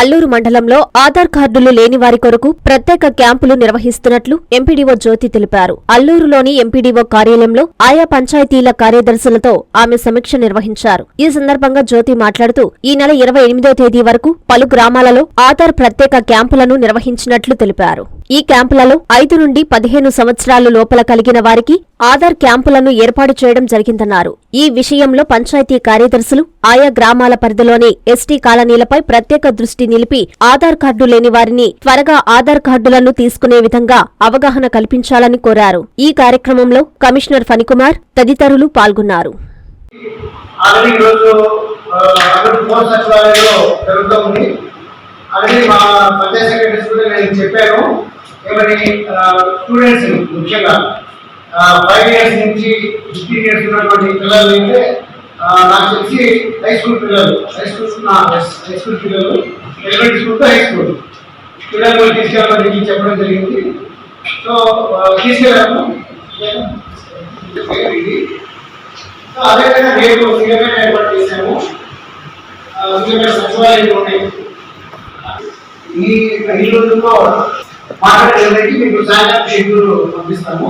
అల్లూరు మండలంలో ఆధార్ కార్డులు లేని వారి కొరకు ప్రత్యేక క్యాంపులు నిర్వహిస్తున్నట్లు ఎంపీడీఓ జ్యోతి తెలిపారు. అల్లూరులోని ఎంపీడీఓ కార్యాలయంలో ఆయా పంచాయతీల కార్యదర్శులతో ఆమె సమీక్ష నిర్వహించారు. ఈ సందర్భంగా జ్యోతి మాట్లాడుతూ ఈ నెల ఇరవై ఎనిమిదో తేదీ వరకు పలు గ్రామాలలో ఆధార్ ప్రత్యేక క్యాంపులను నిర్వహించినట్లు తెలిపారు. ఈ క్యాంపులలో ఐదు నుండి పదిహేను సంవత్సరాలు లోపల కలిగిన వారికి ఆధార్ క్యాంపులను ఏర్పాటు చేయడం జరిగిందన్నారు. ఈ విషయంలో పంచాయతీ కార్యదర్శులు ఆయా గ్రామాల పరిధిలోని ఎస్టీ కాలనీలపై ప్రత్యేక దృష్టి నిలిపి ఆధార్ కార్డు లేని వారిని త్వరగా ఆధార్ కార్డులను తీసుకునే విధంగా అవగాహన కల్పించాలని కోరారు. ఈ కార్యక్రమంలో కమిషనర్ ఫణికుమార్ తదితరులు పాల్గొన్నారు. ఆల్రెడీ మా పంచాయత్ సెక్రటరీస్ కూడా నేను చెప్పాను. ఎవరి స్టూడెంట్స్ ముఖ్యంగా ఫైవ్ ఇయర్స్ నుంచి ఫిఫ్టీన్ ఇయర్స్ ఉన్నటువంటి పిల్లలు అయితే నాకు తెలిసి హై స్కూల్ పిల్లలు హై స్కూల్ హై స్కూల్ పిల్లలు ఎలిమెంటరీ స్కూల్ హై స్కూల్ పిల్లలు కూడా తీసుకెళ్ళమని చెప్పడం జరిగింది. సో తీసుకెళ్ళాము. అదేవిధంగా రేపు సీఎంఏ ఏర్పాటు చేశాము. సీఎంఏ సచివాలయం ఈ ఈ రోజుల్లో మాట్లాడేదానికి మీకు సాయంత్రం షెడ్యూల్ పంపిస్తాము.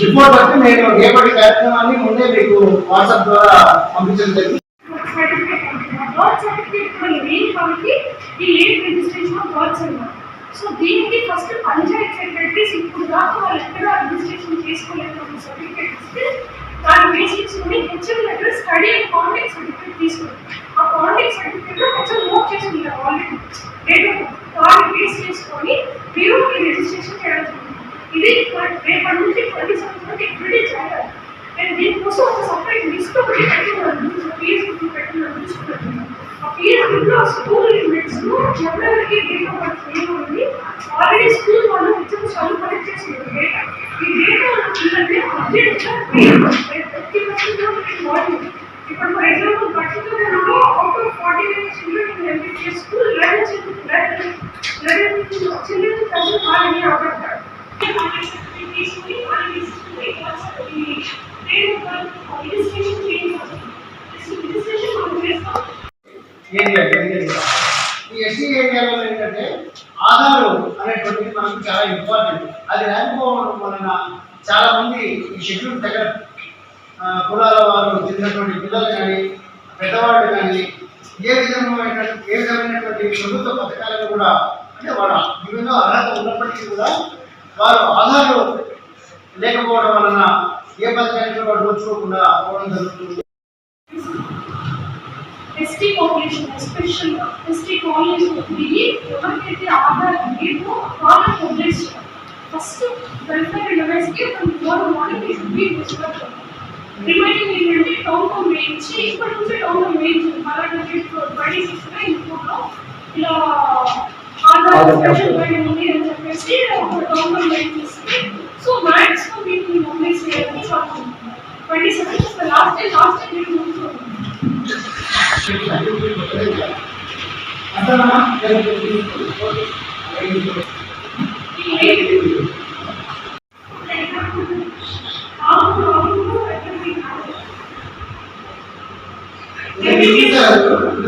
రిపోర్ట్ బట్టి నేను రేపటి కార్యక్రమాన్ని ముందే మీకు వాట్సాప్ ద్వారా పంపించడం జరిగింది. సో దీనికి ఫస్ట్ పంచాయత్ సెక్రటరీస్ ఇప్పుడు దాకా వాళ్ళు ఎక్కడ రిజిస్ట్రేషన్ చేసుకోలేదు సర్టిఫికేట్ ఇస్తే దాన్ని బేసిక్స్ చేసుకుని హెచ్ఎం దగ్గర స్టడీ అండ్ కాంటాక్ట్ సర్టిఫికేట్ తీసుకుంటాం ఆ కాంటాక్ట్ సర్టిఫికేట్ కొంచెం నోట్ చేసి ఉంటారు ఆల్రెడీ రేపు దాన్ని బేస్ చేసుకొని మీరు మీ రిజిస్ట్రేషన్ చేయడం జరుగుతుంది. ఇది రేపటి నుంచి ట్వంటీ సెవెన్ వరకు ఎవ్రీడే చేయాలి. అండ్ దీనికోసం ఒక సపరేట్ లిస్ట్ ఒకటి పెట్టుకున్నాను ఫీజు బుక్ పెట్టుకున్నాను చూసుకుంటున్నాను ఆ ఫీజు బుక్లో స్కూల్ లిమిట్స్ జనరల్కి డేటా ఆఫ్ బర్త్ ఏముంది ఆల్రెడీ స్కూల్ వాళ్ళు కొంచెం చదువు కలెక్ట్ చేసింది డేటా ఈ డేటా పిల్లల్ని అప్డేట్ ప్రతి పర్సెంట్ ఇప్పుడు for example పర్టికులర్లో out of forty nine children MBBS school eleven children eleven children ప్రజలు వాళ్ళని తీసుకుని తీసుకుని రిజిస్ట్రేషన్ రిజిస్ట్రేషన్ మనం చేస్తాం. ఈ ఎస్సీ ఏరియాలో ఏంటంటే ఆధార్ అనేటువంటిది మనకు చాలా ఇంపార్టెంట్ అది లేకపోవడం వలన చాలా మంది ఈ షెడ్యూల్ దగ్గర కులాల వారు చెందినటువంటి పిల్లలు కానీ పెద్దవాళ్ళు కానీ ఏ విధమైన ఏ విధమైనటువంటి ప్రభుత్వ పథకాలను కూడా అంటే వాళ్ళ వివిధ అర్హత ఉన్నప్పటికీ కూడా వారు ఆధార్ లేకపోవడం వలన ఏ పథకానికి వాడు నోచుకోకుండా పోవడం జరుగుతుంది. ST population special ST colonies తిరిగి ఎవరికైతే ఆధారం లేదో వాళ్ళని వదిలేసి ఫస్ట్ వెల్ఫేర్ అండ్ అవేర్స్కి మనం morning be రిమైనింగ్ ఏంటంటే టౌన్ టౌన్ వేయించి ఇప్పటి నుంచి టౌన్ టౌన్ వేయించింది పలానా ట్వంటీ సిక్స్గా ఇంకోట్లో ఇలా ఆధార్ స్పెషల్ ట్రైనింగ్ ఉంది అని చెప్పేసి ఒక టౌన్ టౌన్ వేయించేసి సో మ్యాక్సిమం వీటిని మొబైల్స్ చేయాలని twenty seven last day last day నేను ముందు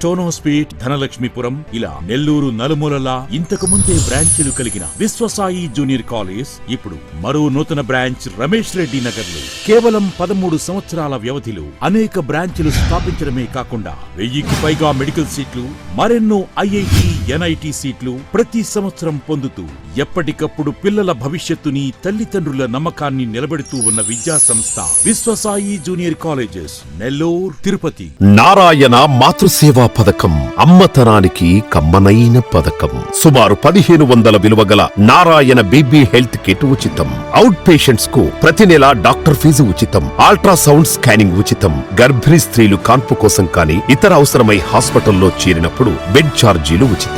టోనోస్పీట్ ధనలక్ష్మీపురం ఇలా నెల్లూరు నలుమూలలా ఇంతకు ముందే బ్రాంచీలు కలిగిన విశ్వసాయి జూనియర్ కాలేజ్ ఇప్పుడు మరో నూతన బ్రాంచ్ రమేష్ రెడ్డి నగర్లో కేవలం పదమూడు సంవత్సరాల వ్యవధిలో అనేక బ్రాంచ్లు స్థాపించడమే కాకుండా వెయ్యికి పైగా మెడికల్ సీట్లు మరెన్నో ఐఐటి ఎన్ఐటి సీట్లు ప్రతి సంవత్సరం పొందుతూ ఎప్పటికప్పుడు పిల్లల భవిష్యత్తుని తల్లిదండ్రుల నమ్మకాన్ని నిలబెడుతూ ఉన్న విద్యా సంస్థ విశ్వసాయి జూనియర్ కాలేజెస్ నెల్లూరు తిరుపతి. నారాయణ మాతృసేవా పథకం అమ్మతనానికి కమ్మనైన పథకం. సుమారు పదిహేను వందల విలువ గల నారాయణ బీబీ హెల్త్ కిట్ ఉచితం. అవుట్ పేషెంట్స్కు ప్రతి నెల డాక్టర్ ఫీజు ఉచితం. అల్ట్రాసౌండ్ స్కానింగ్ ఉచితం. గర్భిణీ స్త్రీలు కాన్పు కోసం కానీ ఇతర అవసరమై హాస్పిటల్లో చేరినప్పుడు బెడ్ ఛార్జీలు ఉచితం.